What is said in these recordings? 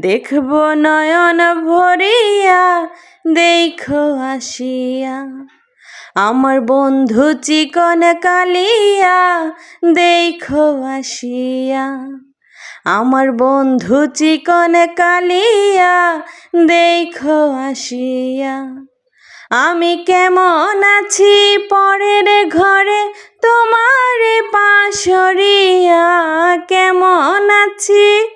দেখব নয়ন ভরিয়া, দেখো আসিয়া। আমার বন্ধু চিকন কালিয়া, দেখো আসিয়া। আমার বন্ধু চিকন কালিয়া, দেখো আসিয়া। আমি কেমন আছি পরের ঘরে, তোমার পাশরিয়া কেমন আছি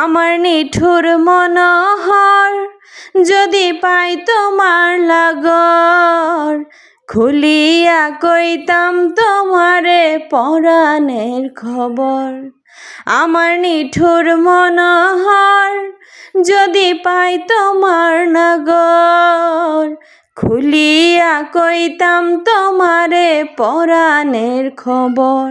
আমার নিঠুর মনোহর, যদি পাই তোমার লাগর, খুলিয়া কইতাম তোমারে পরাণের খবর। আমার নিঠুর মনোহর, যদি পাই তোমার নগর খুলিয়া কইতাম তোমারে পরাণের খবর।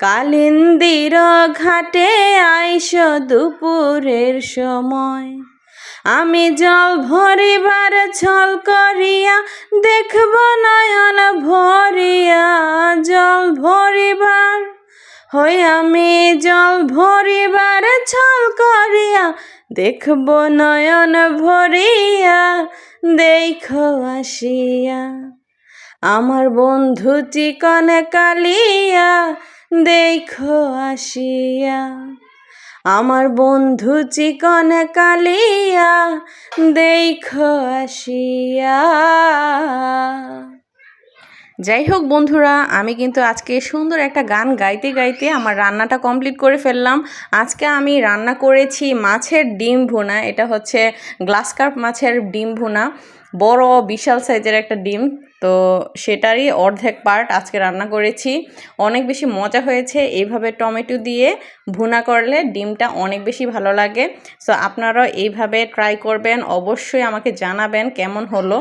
কালিন্দির ঘাটে আইস দুপুরের সময়। আমি জল ভরিবার ছল করিয়া দেখব নয়ন ভরিয়া জল ভরিবার। হই আমি জল ভরিবার ছল করিয়া দেখব নয়ন ভরিয়া দেখো আসিয়া। আমার বন্ধু চিকন কালিয়া দেখো আসিয়া, আমার বন্ধু চিকন কালিয়া, দেখো আসিয়া। যাই হোক বন্ধুরা, আমি কিন্তু আজকে সুন্দর একটা গান গাইতে গাইতে আমার রান্নাটা কমপ্লিট করে ফেললাম। আজকে আমি রান্না করেছি মাছের ডিম ভুনা, এটা হচ্ছে গ্লাস কার্প মাছের ডিম ভুনা। বড়, বিশাল সাইজের একটা ডিম। তো সেটারই অর্ধেক পার্ট আজকে রান্না করেছি। অনেক বেশি মজা হয়েছে। এইভাবে টমেটো দিয়ে ভুনা করলে ডিমটা অনেক বেশি ভালো লাগে। সো আপনারাও এইভাবে ট্রাই করবেন। অবশ্যই আমাকে জানাবেন কেমন হলো।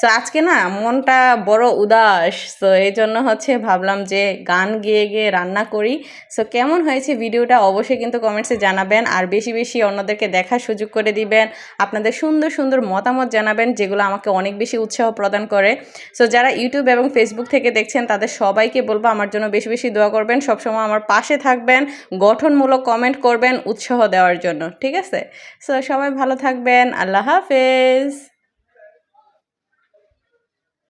সো আজকে না মনটা বড় উদাস। সো এই জন্য হচ্ছে ভাবলাম যে গান গেয়ে গিয়ে রান্না করি। সো কেমন হয়েছে ভিডিওটা অবশ্যই কিন্তু কমেন্টসে জানাবেন। আর বেশি বেশি অন্যদেরকে দেখার সুযোগ করে দিবেন। আপনাদের সুন্দর সুন্দর মতামত জানাবেন, যেগুলো আমাকে অনেক বেশি উৎসাহ প্রদান করে। সো যারা ইউটিউব এবং ফেসবুক থেকে দেখছেন, তাদের সবাইকে বলব আমার জন্য বেশি বেশি দোয়া করবেন। সবসময় আমার পাশে থাকবেন, গঠনমূলক কমেন্ট করবেন, উৎসাহ দেওয়ার জন্য, ঠিক আছে? সো সবাই ভালো থাকবেন, আল্লাহ হাফেজ।